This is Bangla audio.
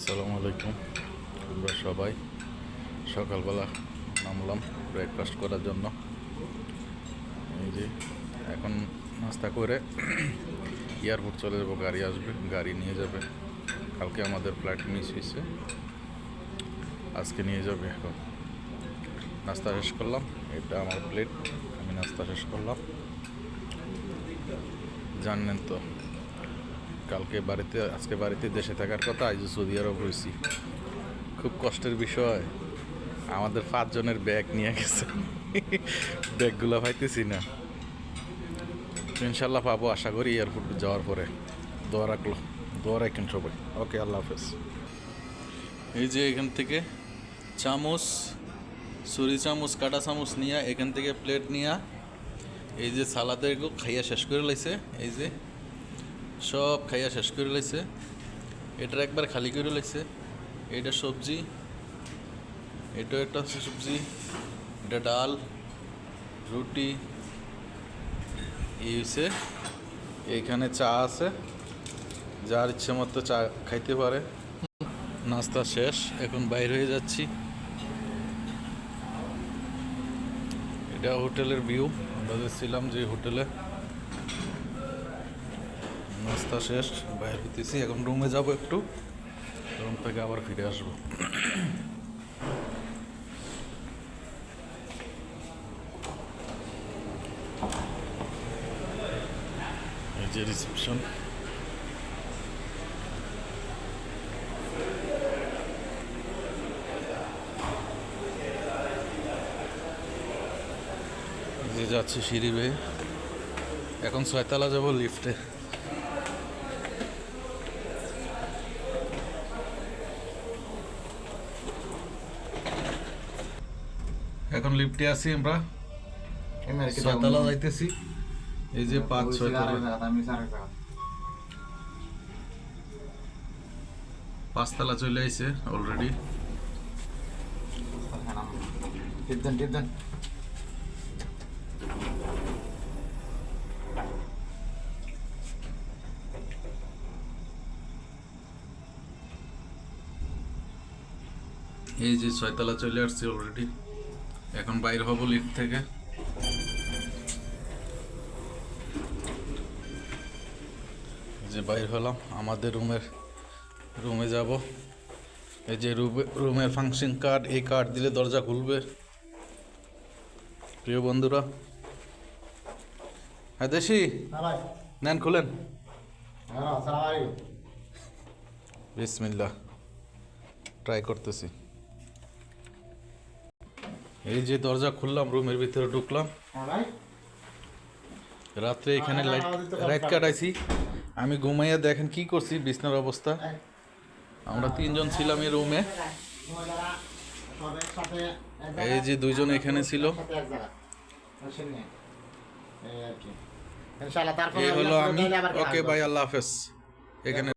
আসসালামু আলাইকুম। আমরা সবাই সকালবেলা নামলাম ব্রেকফাস্ট করার জন্য। এই যে, এখন নাস্তা করে এয়ারপোর্ট চলে যাব, গাড়ি আসবে, গাড়ি নিয়ে যাবে। কালকে আমাদের ফ্লাইট মিস হয়েছে। আজকে নিয়ে যাবে এখন। নাস্তা শেষ করলাম, এটা আমার প্লেট আমি নাস্তা শেষ করলাম। জানলেন তো কালকে বাড়িতে, আজকে বাড়িতে দেশে থাকার কথা আজ সৌদি আরব হয়েছি। খুব কষ্টের বিষয়। আমাদের পাঁচজনের ব্যাগ নিয়ে গেছে। ব্যাগগুলো পাইতেছি না। ইনশাল্লাহ পাবো, আশা করি এয়ারপোর্ট যাওয়ার পরে। দোয়া রাখল। দোয়া রাখেন সবাই। ওকে, আল্লাহ হাফেজ। এই যে এখান থেকে চামচ ছুরি চামচ, কাটা চামচ নিয়ে এখান থেকে প্লেট নিয়ে এই যে সালাদের খাইয়া শেষ করে লাইছে। এই যে সব খাইয়া শেষ করে লাইছে। এটার একবার খালি করে লাইছে। এটা সবজি, এটাও একটা হচ্ছে সবজি, এটা ডাল, রুটি, এই এইখানে চা আছে, যার ইচ্ছে মতো চা খাইতে পারে। নাস্তা শেষ, এখন বাইর হয়ে যাচ্ছি। এটা হোটেলের ভিউ, আমরা ছিলাম যে হোটেলে। নাস্তা শেষ, বাইরে হইতেছি এখন রুমে যাব একটু। রুম থেকে আবার ফিরে আসব। যে রিসেপশন যে যাচ্ছে সিঁড়ি বেয়ে। এখন ছয়তলা যাব লিফটে। এখন লিফটে আছি আমরা। ছয়তলা যাইতেছি। এই যে পাঁচ ছয়তলা পাঁচতলা চলে আইছে অলরেডি. এই যে ছয়তলা চলে আসছে অলরেডি এখন বাইর হব লিফট থেকে। যে বাইর হলাম আমাদের রুমের রুমে যাব। এই যে রুমে রুমের ফাংশন কার্ড এই কার্ড দিলে দরজা খুলবে। প্রিয় বন্ধুরা। হ্যাঁ দেশি? নেন খুলেন। alaikum. বিসমিল্লাহ। ট্রাই করতেছি। এই যে দরজা খুললাম রুমের ভিতরে ঢুকলাম। রাত্রে এখানে লাইট লাইট কাটাইছি। আমি ঘুমাইয়া দেখেন কি করছি বিছনার অবস্থা। আমরা তিনজন ছিলাম এই রুমে এই যে দুইজন এখানে ছিল? এই ইনশাআল্লাহ তারপরে হলো আমি। ওকে। ভাই আল্লাহ হাফেজ। এখানে